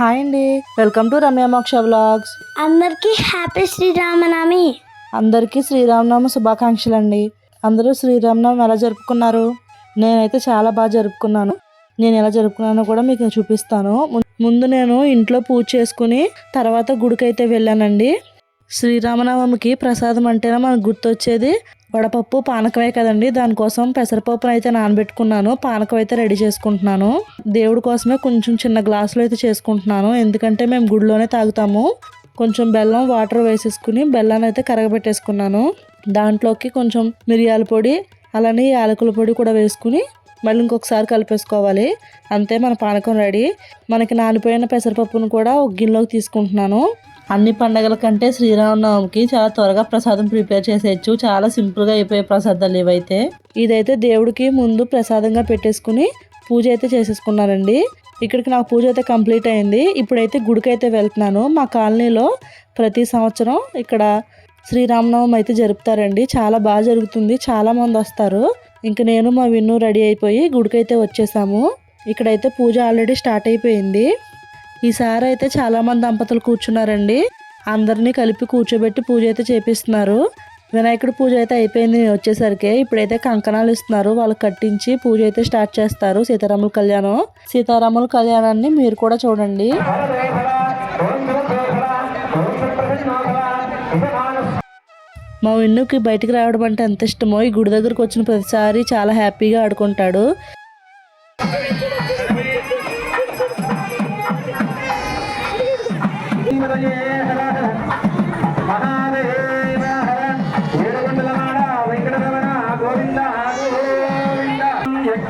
Hi అండి. Welcome to Ramya మోక్ష vlogs. అందరికీ హ్యాపీ శ్రీరామనవమి. అందరికీ శ్రీరామనవమి శుభాకాంక్షలు అండి అందరూ శ్రీరామనవమి ఎలా జరుపుకున్నారు? నేనైతే చాలా బాగా జరుపుకున్నాను. నేను ఎలా జరుపుకున్నానో కూడా మీకు చూపిస్తాను. ముందు నేను ఇంట్లో పూజ చేసుకుని తర్వాత గుడికైతే వెళ్ళానండి. శ్రీరామనవమికి ప్రసాదం అంటేనే మనకు గుర్తొచ్చేది వడపప్పు పానకమే కదండి. దానికోసం పెసరపప్పును అయితే నానబెట్టుకున్నాను. పానకం అయితే రెడీ చేసుకుంటున్నాను. దేవుడి కోసమే కొంచెం చిన్న గ్లాసులో అయితే చేసుకుంటున్నాను. ఎందుకంటే మేము గుడిలోనే తాగుతాము. కొంచెం బెల్లం వాటర్ వేసేసుకుని బెల్లాన్ని అయితే కరగబెట్టేసుకున్నాను. దాంట్లోకి కొంచెం మిరియాల పొడి అలానే యాలకుల పొడి కూడా వేసుకుని మళ్ళీ ఇంకొకసారి కలిపేసుకోవాలి. అంతే మన పానకం రెడీ. మనకి నానిపోయిన పెసరపప్పును కూడా ఒక గిన్నెలోకి తీసుకుంటున్నాను. అన్ని పండగల కంటే శ్రీరామనవమికి చాలా త్వరగా ప్రసాదం ప్రిపేర్ చేసేయచ్చు. చాలా సింపుల్గా అయిపోయే ప్రసాదాలు ఇవైతే. ఇదైతే దేవుడికి ముందు ప్రసాదంగా పెట్టేసుకుని పూజ అయితే చేసేసుకున్నానండి ఇక్కడికి నాకు పూజ అయితే కంప్లీట్ అయింది. ఇప్పుడైతే గుడికైతే వెళ్తున్నాను. మా కాలనీలో ప్రతి సంవత్సరం ఇక్కడ శ్రీరామనవమి అయితే జరుపుతారండి. చాలా బాగా జరుగుతుంది. చాలా మంది వస్తారు. ఇంక నేను మా విన్ను రెడీ అయిపోయి గుడికైతే వచ్చేసాము. ఇక్కడైతే పూజ ఆల్రెడీ స్టార్ట్ అయిపోయింది. ఈసారి అయితే చాలామంది దంపతులు కూర్చున్నారండి. అందరినీ కలిపి కూర్చోబెట్టి పూజ అయితే చేపిస్తున్నారు. వినాయకుడి పూజ అయితే అయిపోయింది నేను వచ్చేసరికి. ఇప్పుడైతే కంకణాలు ఇస్తున్నారు. వాళ్ళు కట్టించి పూజ అయితే స్టార్ట్ చేస్తారు. సీతారాముల కళ్యాణం. సీతారాముల కళ్యాణాన్ని మీరు కూడా చూడండి. మా విన్నుకి బయటికి రావడం అంటే ఎంత ఇష్టమో ఈ గుడి దగ్గరకు వచ్చిన ప్రతిసారి చాలా హ్యాపీగా ఆడుకుంటాడు.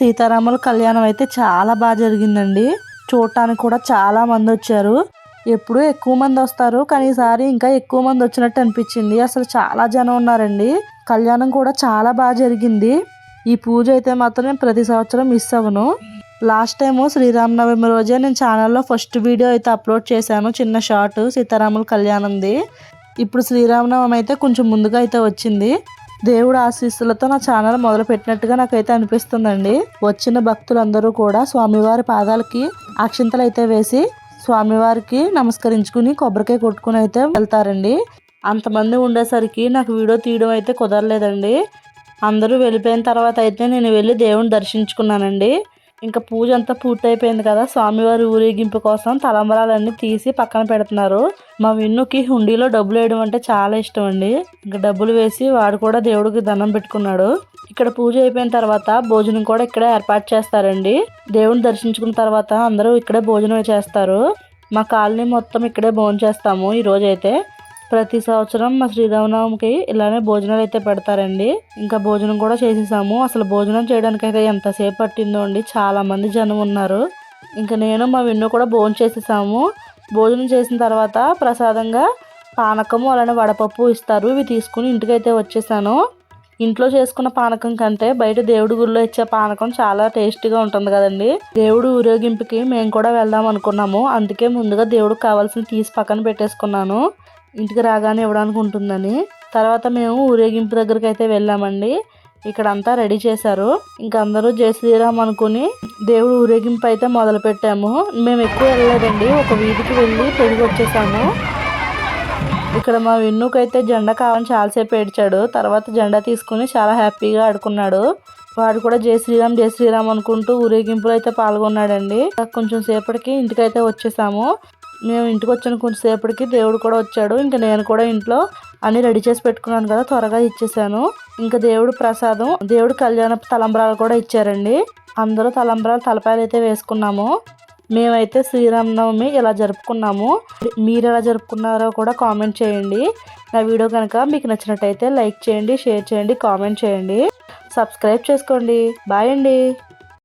సీతారాముల కళ్యాణం అయితే చాలా బాగా జరిగిందండి. చూడటానికి కూడా చాలా మంది వచ్చారు. ఎప్పుడూ ఎక్కువ మంది వస్తారు. కానీ ఈసారి ఇంకా ఎక్కువ మంది వచ్చినట్టు అనిపించింది. అసలు చాలా జనం ఉన్నారండి. కళ్యాణం కూడా చాలా బాగా జరిగింది. ఈ పూజ అయితే మాత్రం నేను ప్రతి సంవత్సరం మిస్ అవ్వను. లాస్ట్ టైము శ్రీరామనవమి రోజే నేను ఛానల్లో ఫస్ట్ వీడియో అయితే అప్లోడ్ చేశాను. చిన్న షార్ట్ సీతారాముల కళ్యాణంది. ఇప్పుడు శ్రీరామనవమి అయితే కొంచెం ముందుగా అయితే వచ్చింది. దేవుడు ఆశీస్సులతో నా ఛానల్ మొదలు పెట్టినట్టుగా నాకైతే అనిపిస్తుందండి. వచ్చిన భక్తులందరూ కూడా స్వామివారి పాదాలకి అక్షింతలు అయితే వేసి స్వామివారికి నమస్కరించుకుని కొబ్బరికాయ కొట్టుకుని అయితే వెళ్తారండి. అంతమంది ఉండేసరికి నాకు వీడియో తీయడం అయితే కుదరలేదండి. అందరూ వెళ్ళిపోయిన తర్వాత అయితే నేను వెళ్ళి దేవుని దర్శించుకున్నానండి. ఇంకా పూజ అంతా పూర్తయిపోయింది కదా. స్వామివారి ఊరేగింపు కోసం తలంబరాలన్నీ తీసి పక్కన పెడుతున్నారు. మా విన్నుకి హుండీలో డబ్బులు వేయడం అంటే చాలా ఇష్టం అండి. ఇంకా డబ్బులు వేసి వాడు కూడా దేవుడికి దండం పెట్టుకున్నాడు. ఇక్కడ పూజ అయిపోయిన తర్వాత భోజనం కూడా ఇక్కడే ఏర్పాటు చేస్తారండి. దేవుని దర్శించుకున్న తర్వాత అందరూ ఇక్కడే భోజనం చేస్తారు. మా కాలనీ మొత్తం ఇక్కడే భోజనం చేస్తాము ఈ అయితే ప్రతి సంవత్సరం మా శ్రీరామనవమికి ఇలానే భోజనాలు అయితే పెడతారండి. ఇంకా భోజనం కూడా చేసేసాము. అసలు భోజనం చేయడానికి అయితే ఎంతసేపు పట్టిందో అండి. చాలా మంది జనం ఉన్నారు. ఇంకా నేను మా విన్ను కూడా భోజనం చేసేసాము. భోజనం చేసిన తర్వాత ప్రసాదంగా పానకము అలానే వడపప్పు ఇస్తారు. ఇవి తీసుకుని ఇంటికైతే వచ్చేసాను. ఇంట్లో చేసుకున్న పానకం కంటే బయట దేవుడి గుడిలో ఇచ్చే పానకం చాలా టేస్టీగా ఉంటుంది కదండి. దేవుడు ఊరేగింపుకి మేము కూడా వెళ్దాం అనుకున్నాము. అందుకే ముందుగా దేవుడికి కావాల్సిన తీసి పక్కన పెట్టేసుకున్నాను. ఇంటికి రాగానే ఇవ్వడానికి ఉంటుందని. తర్వాత మేము ఊరేగింపు దగ్గరికి అయితే వెళ్ళామండి. ఇక్కడ అంతా రెడీ చేశారు. ఇంకా అందరూ జై శ్రీరామ్ అనుకుని దేవుడు ఊరేగింపు అయితే మొదలు పెట్టాము మేము ఎక్కువ వెళ్ళలేదండి. ఒక వీధికి వెళ్ళి పెరిగి వచ్చేసాము. ఇక్కడ మా విన్నుకైతే జెండా కావాలని చాలాసేపు ఏడ్చాడు. తర్వాత జెండా తీసుకుని చాలా హ్యాపీగా ఆడుకున్నాడు. వాడు కూడా జై శ్రీరామ్ జై శ్రీరామ్ అనుకుంటూ ఊరేగింపులో అయితే పాల్గొన్నాడండి. కొంచెం సేపటికి ఇంటికైతే వచ్చేసాము. మేము ఇంటికి వచ్చిన కొంచెం సేపటికి దేవుడు కూడా వచ్చాడు. ఇంకా నేను కూడా ఇంట్లో అన్ని రెడీ చేసి పెట్టుకున్నాను కదా త్వరగా ఇచ్చేసాను. ఇంకా దేవుడు ప్రసాదం దేవుడు కళ్యాణ తలంబ్రాలు కూడా ఇచ్చారండి. అందరూ తలంబ్రాలు తలపాయలు అయితే వేసుకున్నాము. మేమైతే శ్రీరామనవమి ఇలా జరుపుకున్నాము మీరు ఎలా జరుపుకున్నారో కూడా కామెంట్ చేయండి. నా వీడియో కనుక మీకు నచ్చినట్టయితే లైక్ చేయండి షేర్ చేయండి కామెంట్ చేయండి. సబ్స్క్రైబ్ చేసుకోండి. బాయ్ అండి.